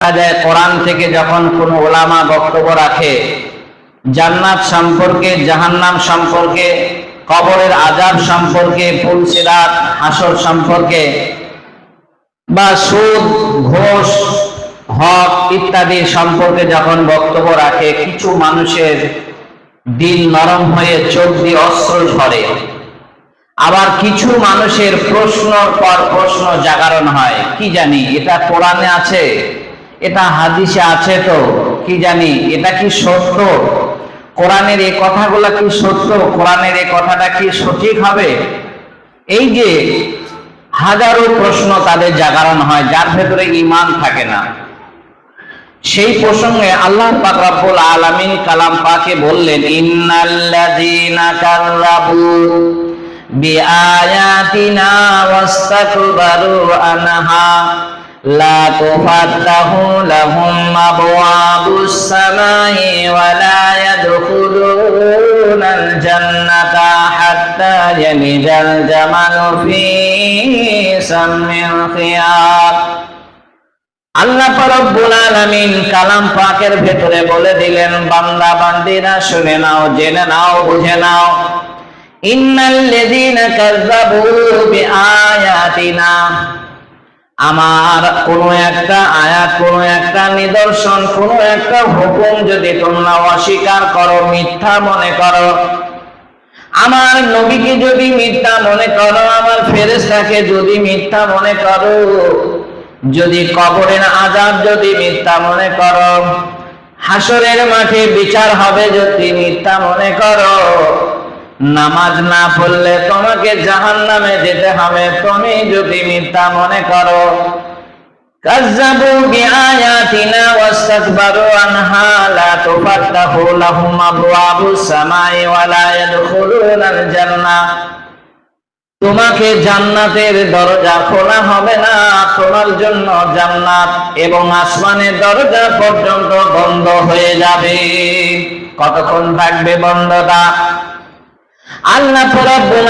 যায় কোরআন থেকে যখন কোনো ওলামা বক্তব্য রাখে, জান্নাত সম্পর্কে, জাহান্নাম সম্পর্কে, কবরের আজাব সম্পর্কে ফুলসিরাত হাসর সম্পর্কে বা সুদ, ঘোষ, হক ইত্যাদি সম্পর্কে যখন বক্তব্য রাখে, কিছু মানুষের দিল নরম হয়ে চোখ দিয়ে অস্ত্র ঝরে আবার কিছু মানুষের প্রশ্ন পর প্রশ্ন জাগরণ হয়। কি জানি, এটা কোরআনে আছে? এটা হাদিসে আছে তো, কি জানি, এটা কি সত্য? কোরআনের এই কথাগুলো কি সত্য? কোরআনের এই কথাটা কি সঠিক হবে? এই যে হাজারো প্রশ্ন তাদের জাগরণ হয়, যার ভেতরে ইমান থাকে না। সেই প্রসঙ্গে আল্লাহ পাক আলামিন কালাম পাকে বললেন, ইন্নাল্লাযীনা কাযযাবু বিআয়াতিনা ওয়াস্তাকবারু আনহা। তুফাত্তাহু লাহুম আবওয়াবুস সামাই ওয়া লা ইয়াদখুলুনাল জান্নাতা হাত্তা ইয়ালিজাল জামালু ফি সাম্মিল খিয়ার আল্লাহ কালাম পাকের ভেতরে বলে দিলেন, বান্দা বান্দিরা শুনে নাও, জেনে নাও, বুঝে নাও। ইন্নাল্লাযীনা কাযযাবু বিআয়াতিনা। আমার কোন একটা আয়াত, কোন একটা নিদর্শন, কোন একটা হুকুম যদি তোমরা অস্বীকার করো, মিথ্যা মনে করো, আমার নবীকে যদি মিথ্যা মনে করো, আমার ফেরেশতাকে যদি মিথ্যা মনে করো, যদি কবরের আজাব যদি মিথ্যা মনে করো হাসরের মাঠে বিচার হবে যদি মিথ্যা মনে করো। নামাজ না পড়লে তোমাকে জাহান নামে যেতে হবে। তুমি যদি মিথ্যা মনে করো আনহা তোমাকে জান্নাতের দরজা খোলা হবে না, তোমার জন্য জান্নাত এবং আসমানের দরজা পর্যন্ত বন্ধ হয়ে যাবে। কতক্ষণ থাকবে বন্ধটা? আল্লাহ রাব্বুল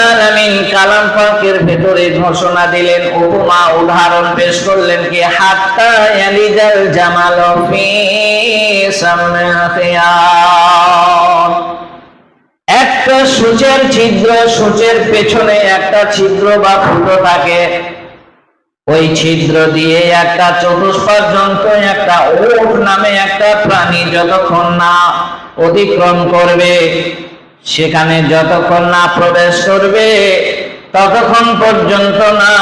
কালাম পাকের ভিতরে ঘোষণা দিলেন, উপমা উদাহরণ পেশ করলেন কি, হাত্তা জামাল একটা সূচের ছিদ্র, সূচের পেছনে একটা ছিদ্র বা ফুটো থাকে। ওই ছিদ্র দিয়ে একটা চতুষ্পদ যন্ত্র, একটা ওট নামে একটা প্রাণী যতক্ষণ না অতিক্রম করবে সেখানে যতক্ষণ না প্রবেশ করবে, ততক্ষণ পর্যন্ত না।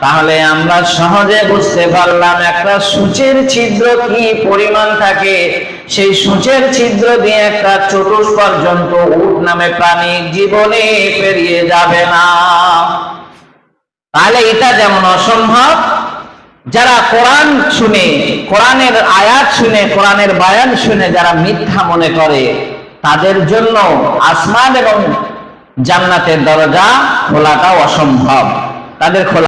তাহলে আমরা সহজে বুঝতে পারলাম একটা সূচের ছিদ্র কি পরিমাণ থাকে। সেই সূচের ছিদ্র দিয়ে একটা চতুষ্পদ জন্তু উট নামে প্রাণী জীবনে পেরিয়ে যাবে না। তাহলে এটা যেমন অসম্ভব, যারা কোরআন শুনে, কোরআনের আয়াত শুনে, কোরআনের বায়ান শুনে যারা মিথ্যা মনে করে তাদের জন্য আসমান এবং জান্নাতের দরজা খোলাটা অসম্ভব। তাদের খোলা